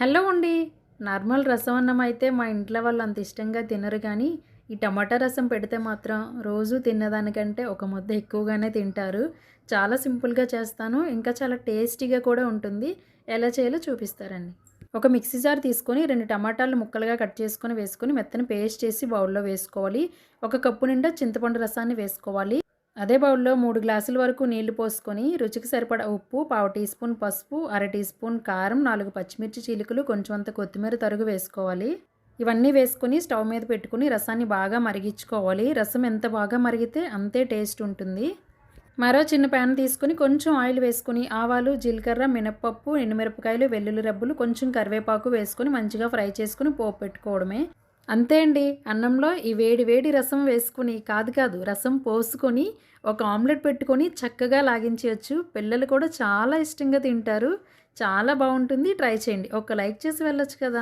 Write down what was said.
Hello అండి. Normal రసం అన్నం అయితే మా ఇంట్లో వాళ్ళు అంత ఇష్టంగా తినరు కానీ ఈ టమాటా రసం పెడితే మాత్రం రోజు తిన్నదానికంటే ఒక ముద్ద ఎక్కువగానే తింటారు. చాలా సింపుల్గా చేస్తాను ఇంకా చాలా టేస్టీగా కూడా ఉంటుంది. ఎలా చేయాలో చూపిస్తారండి. ఒక మిక్సీ జార్ తీసుకొని రెండు టమాటాలు ముక్కలుగా కట్ చేసుకొని వేసుకొని మెత్తని పేస్ట్ చేసి బౌల్లో వేసుకోవాలి. ఒక కప్పు నిండా చింతపండు రసాన్ని వేసుకోవాలి. అదే బౌల్లో మూడు గ్లాసుల వరకు నీళ్ళు పోసుకొని రుచికి సరిపడా ఉప్పు పావు టీ స్పూన్ పసుపు అర టీ స్పూన్ కారం నాలుగు పచ్చిమిర్చి చీలికలు కొంచెం అంత కొత్తిమీర తరుగు వేసుకోవాలి. ఇవన్నీ వేసుకొని స్టవ్ మీద పెట్టుకుని రసాన్ని బాగా మరిగించుకోవాలి. రసం ఎంత బాగా మరిగితే అంతే టేస్ట్ ఉంటుంది. మరో చిన్న ప్యాన్ తీసుకుని కొంచెం ఆయిల్ వేసుకుని ఆవాలు జీలకర్ర మినప్పప్పు ఎండుమిరపకాయలు వెల్లుల్లి రబ్బులు కొంచెం కరివేపాకు వేసుకొని మంచిగా ఫ్రై చేసుకుని పోపు పెట్టుకోవడమే. అంతే అండి. అన్నంలో ఈ వేడి వేడి రసం వేసుకుని కాదు కాదు రసం పోసుకొని ఒక ఆమ్లెట్ పెట్టుకొని చక్కగా లాగించవచ్చు పిల్లలు కూడా చాలా ఇష్టంగా తింటారు. చాలా బాగుంటుంది. ట్రై చేయండి. ఒక లైక్ చేసి వెళ్ళొచ్చు కదా.